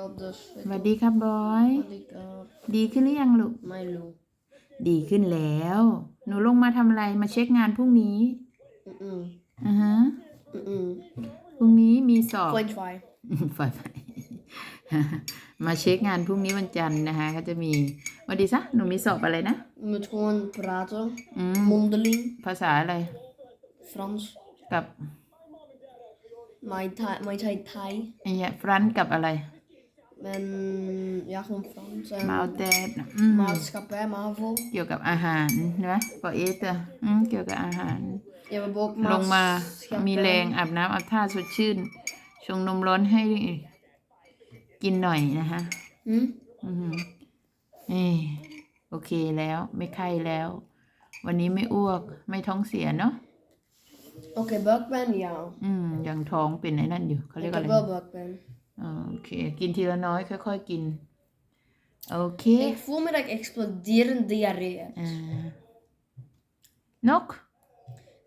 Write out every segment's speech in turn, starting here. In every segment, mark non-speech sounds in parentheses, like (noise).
up, dus สวัสดีครับบอย wat ik up. ดีขึ้นหรือยังลูก Milo. ดีขึ้นแล้ว หนูลงมาทำอะไร มาเช็คงานพรุ่งนี้ Mm-mm. อ่าฮะ Mm-mm. พรุ่งนี้มีสอบ Point five. ฝ่ายไปมาเช็คงานพรุ่งนี้วันจันทร์นะคะก็จะมีวันดีซะ หนูมีสอบอะไรนะ Je moet gewoon praten. อืม Mondeling. ภาษาอะไร Frans. กับ My Thai. My Thai Thai. ไอ้เนี้ยฟรันกับอะไร En ja, gewoon Frans. มาเอา En แต่อืม maatschappij, MAVO. เกี่ยวกับอาหารนะปอเอสอะอืมเกี่ยวกับอาหาร Je hebt ook ลงมา maatschappij. มีแรงอาบน้ำอาบท่าสดชื่น ชงนมร้อนให้กินหน่อยนะคะ Hm? อือหือเอยโอเคแล้วไม่ไข้แล้ว วันนี้ไม่อ้วกไม่ท้องเสียเนาะ Oké, buikpijn, ja. อืมยังท้องเป็นไอ้นั่นอยู่เขาเรีย Ik กอะไร heb wel buikpijn. อ่า โอเค กินทีละน้อยค่อยๆกิน โอเค Ik voel me dat ik exploderend diarree heb. อ่านก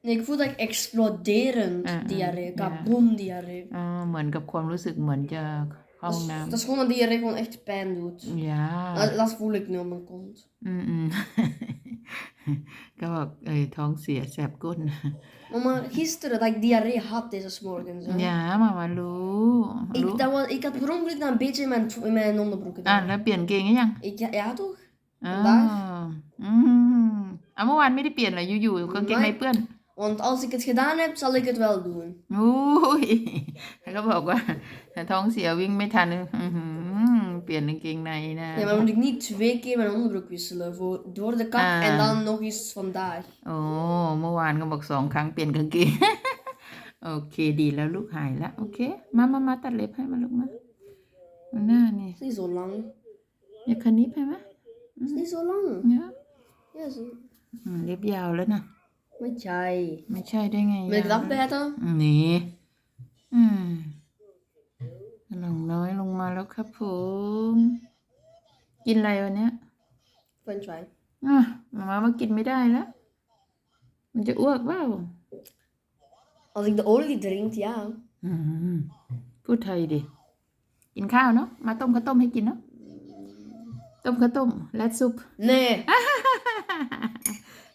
Nee, ik voel dat ik exploderend Ah, ah, diarree, ja. kaboom diarree. อ่าเหมือนกับความรู้สึกเหมือนจะเข้า Dat ห้อง is, น้ dat is gewoon dat diarree gewoon echt pijn doet. ำอย่า Dat, dat voel ik nu op mijn kont. อืมอืม ก็บอกเอ้ยท้องเสียแสบก้น Mama, gisteren dat ik diarree had deze morgens. Hè. อย่ามามารู้รู้ Ik, dat was, ik had per ongeluk dat een beetje in mijn, in mijn onderbroek อะ gedaan. แล้วเปลี่ยนเกงหรือยัง Ik, ja, ja, toch? อ่าได้อืมอะเมื่อวานไม่ได้เปลี่ยนเหรออยู่ๆกางเกงในเปื้อน Want als ik het gedaan heb, zal ik het wel doen. อุ้ยแล้วก็บอกว่าถ้าท้องเสียวิ่งไม่ทันอื้อหือ เปลี่ยนกางเกงในนะ Ja, maar moet ik niet twee keer mijn onderbroek wisselen. Voor, door de kap Ah. en dan nog eens vandaag. โอ้เมื่อวานก็บอกสองครั้งเปลี่ยนกางเกง โอเคดีแล้วลูกหายแล้วโอเค มามามาตัดเล็บให้มาลูกมาเอาหน้านี่ Het is niet zo lang. อยากคันนี้ไปไหม Het is niet zo lang. เนี่ย Ja, zo. อืมเล็บยาวแล้วนะ Met jij. ไม่ใช่ได้ไง Wil ik ยาว dat bijten? นี่ อืมลงน้อยลงมาแล้วครับผม กินอะไรวันเนี้ย French fry. อะมามาว่ากินไม่ได้แล้ว มันจะอ้วกเปล่า Als ik de olie drink, ja. อืมพูดไทยดิ กินข้าวเนาะ มาต้มข้าวต้มให้กินเนาะ ต้มข้าวต้มและซุป Nee.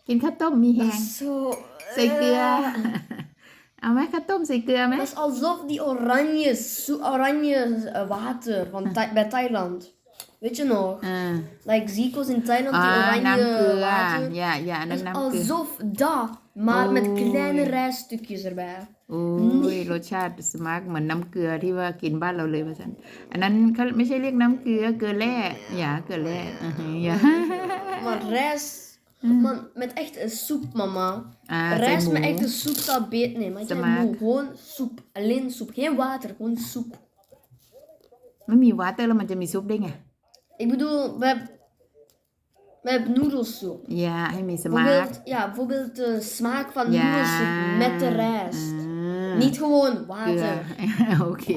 กินข้าวต้มมีแห Dat ง is zo... ใส่เกลือ eh. เอาไหมข้าวต้มใส่เกลือไหม Dat is alsof die oranje, zo- oranje eh, water van Thai- bij Thailand. Weet je nog? อ่า Like Zico's in Thailand, อ่า die น้ำเกลื oranje อ water. อย่าอย่าอัน Dat นั้น is น้ำเกลือ alsof dat, maar met Oei. kleine rijststukjes erbij. โอ้ยรสชาติสมาร์กเหมือนน้ำเกลือที่ว่ากินบ้านเราเลยว่าสันอันนั้นเขาไม่ใช่เรียกน้ำเกลือเกลือแร่อย่าเกลือแร่อือฮึอย่า Maar rijst, man, met echt een soep, mama. อ่าใส่ Rijst หมู met echt een soep dat beet. Nee, maar ik Smaak. heb gewoon soep. Alleen soep. Geen water, gewoon soep. ไม่มีวาเตอร์แล้วมันจะมีซุปได้ไง Ik bedoel, we hebben, we hebben noedelsoep. อย่าให้มีสมาร์ก Bijvoorbeeld, ja, bijvoorbeeld de smaak van อย่า noedelsoep met de rijst. อ่า Niet gewoon เกลือ water. (laughs) โอเค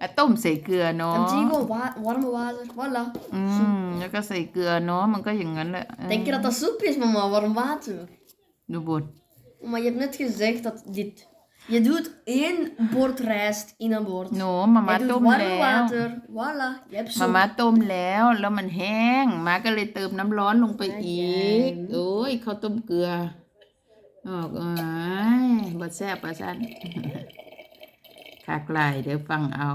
อ่ะต้มใส่เกลือเนาะ Dan zie je gewoon wa- warme water. Voilà. อืมแล้วก็ใส่เกลือเนาะมันก็อย่างนั้นแหละเออ Denk je dat dat soep is, mama? Warm water. ดูบท Maar je hebt net gezegd dat dit... Je doet één bord rijst in een bord. หนูมามา Je ต้ doet ม warm แล้ว water. Voilà. Je hebt มา soep. ม่าต้มแล้วแล้วมันแห้งมาก็เลยเติมน้ำร้อนลงไปอีกแห้งโอ้ยข้าวต้มเกลือออกเอ้ยบดแซ่บประชันขากลายเดี๋ยวฟังเอา